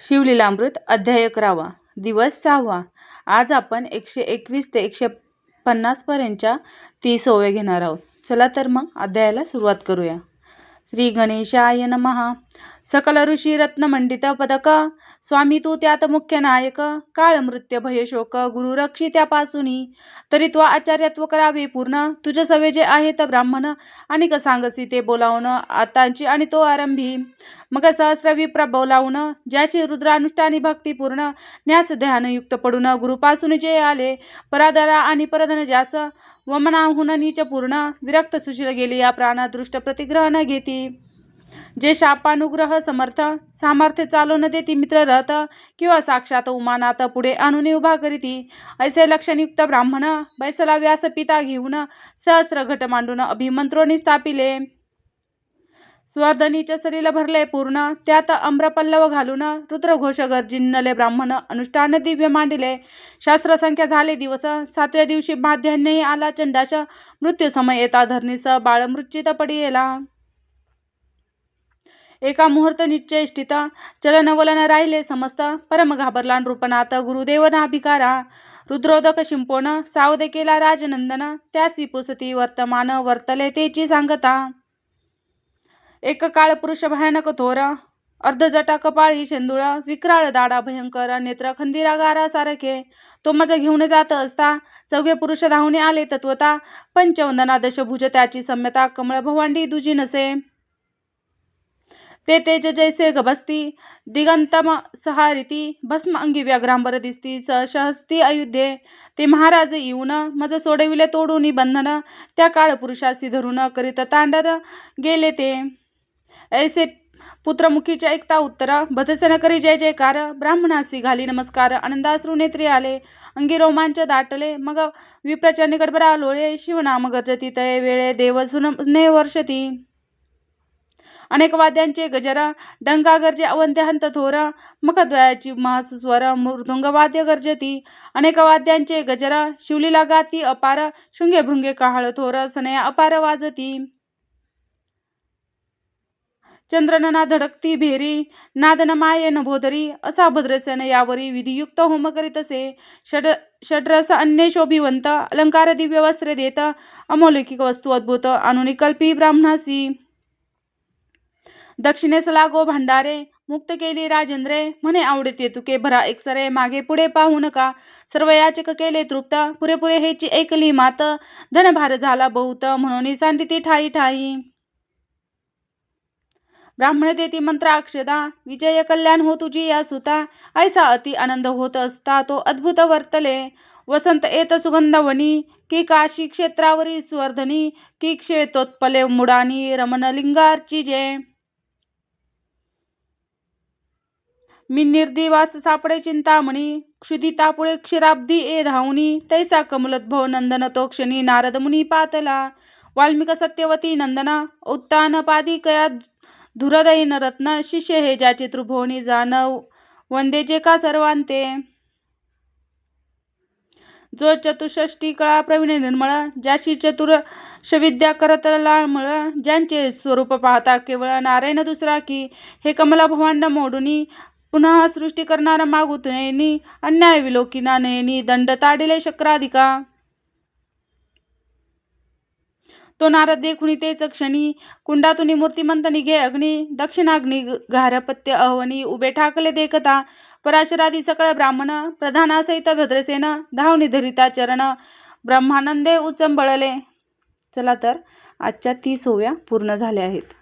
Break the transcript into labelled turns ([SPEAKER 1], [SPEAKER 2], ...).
[SPEAKER 1] शिवलीलामृत अध्याय अकरावा. दिवस सहावा. आज आपण एकशे एकवीस ते एकशे पन्नासपर्यंतच्या तीस ओव्या घेणार आहोत. चला तर मग अध्यायाला सुरुवात करूया. श्री गणेशाय नमहा सकल ऋषी रत्नमंडित पदक. स्वामी तू त्यात मुख्य नायक. काळ मृत्य भय शोक. गुरु रक्षी त्यापासूनी तरी तो आचार्यत्व करावे पूर्ण. तुझे सवे जे आहेत ब्राह्मण. आणि क सांगसी ते बोलावून. आतांची आणि तो आरंभी. मग सहस्रविप्र बोलावणं बोलावून ज्याशी रुद्रानुष्ठानी भक्तीपूर्ण न्यास ध्यानयुक्त पडून गुरुपासून जे आले. परादरा आणि परधन ज्यास. वमनाहून नीच पूर्ण. विरक्त सुशील गेली या प्राणादृष्ट प्रतिग्रहण घेती. जे शापानुग्रह समर्थ सामर्थ्य चालवून देती मित्र रथ किंवा साक्षात उमानात पुढे आणून उभा करीती ऐसे लक्षणयुक्त ब्राह्मण बैसला व्यास पिता घेऊन सहस्र घट मांडून अभिमंत्रोनी स्थापिले. स्वर्धनीच्या सरीला भरले पूर्ण त्यात अम्रपल्लव घालून रुद्रघोष गर्जिन्नले ब्राह्मण अनुष्ठान दिव्य मांडिले. शास्त्रसंख्या झाले दिवस सातव्या दिवशी माध्यान्ही आला चंडाश मृत्यू समय येता धरणीस बाळ मृत्यूत पडियेला. एका मुहूर्त निश्चयष्टित चलनवलन राहिले समस्त. परम घाबरला नृपनाथ गुरुदेव नाभिकारा रुद्रोदक शिंपोन सावध केला राजनंदन त्यासी पुसती वर्तमान वर्तले तेची सांगता. एक काळ पुरुष भयानक थोर अर्धजटा कपाळी शेंदुळ विक्राळ दाडा भयंकर नेत्र खंदिरागारा सारखे. तो मज घेऊन जात असता चौघे पुरुष धावणे आले तत्वता. पंचवंदना दशभुज त्याची सम्यता कमळ भवांडी दुजी नसे. ते तेज जैसे गभस्ती दिगंतम सहारिती भस्म अंगी व्याघ्रांबर दिसती सहस्ती अयुध्ये ते महाराज येऊन मज सोडविले तोडून बंधन त्या काळ पुरुषासी धरून करीत तांडर गेले ते. ऐसे पुत्रमुखीचे ऐकता उत्तर भदसन करी जय जयकार ब्राह्मणासी घाली नमस्कार आनंदाश्रू नेत्री आले अंगी रोमांच दाटले मग विप्रच्या निकडबरा लोळे शिवनाम गरजती तये वेळे देव सुने वर्षती. अनेक वाद्यांचे गजरा डंका गरजे अवंत्य हंत थोरा मुखद्वयाची महासुस्वर मृदुंगवाद्य गरजती अनेक वाद्यांचे गजरा शिवलीला गाती अपार शृंगे भृंगे काहळ थोर सनया अपार वाजती. चंद्रनना धडकती भेरी नादन माये नभोदरी असा भद्रसेन यावरी विधियुक्त होम करीत असे षड षड्रस अन्य शोभिवंत अलंकार दिव्य वस्त्रे देत अमौलिक वस्तू अद्भुत अनुनिकल्पी ब्राह्मणासी. दक्षिणेस लागो भांडारे मुक्त केली राजेंद्रे म्हणे आवडते तुके भरा एकसरे मागे पुढे पाहू नका. सर्व याचक केले तृप्त पुरेपुरे हेची ऐकली मात. धनभार झाला बहुत म्हणून सांडिती ठाई ठाई. ब्राह्मण देती मंत्र अक्षदा विजय कल्याण हो तुझी या सुता. ऐसा अति आनंद होत असता तो अद्भुत वर्तले. वसंत येत सुगंधवणी की काशी क्षेत्रावरी स्वर्धनी की क्षेतोत्पले मुडानी रमणलिंगारची जय. मी निर्दिवास सापडे चिंतामणी क्षुदितापुळे क्षीराब्दी ए धावणी तैसा कमलोद्भव नंदन तो क्षणी नारद मुनी पातला वाल्मिक सत्यवती नंदना उत्तान पादिकया धुरदयीन रत्न शिष्य हे ज्याचे त्रिभुवनी जाणव वंदे जे का सर्वांते. जो चतुष्टी कळा प्रवीण निर्मळ ज्याशी चतुर शविद्या करत लाळमळ ज्यांचे स्वरूप पाहता केवळ नारायण दुसरा की हे कमला भवांड मोडुनी पुन्हा सृष्टी करणारा मागुत अन्याय विलोकिना नयनी दंड ताडिले शक्राधिका. तो नारद देखुनी तेच क्षणी कुंडातुनी मूर्तिमंत निघे अग्नी दक्षिणाग्नी घारपत्य अहवनी उभे ठाकले देखता पराशरादी सकळ ब्राह्मण प्रधानासहित भद्रसेन धावणी धरिता चरण ब्रह्मानंदे उचंबळले. चला तर आजच्या तीस होव्या पूर्ण झाल्या आहेत.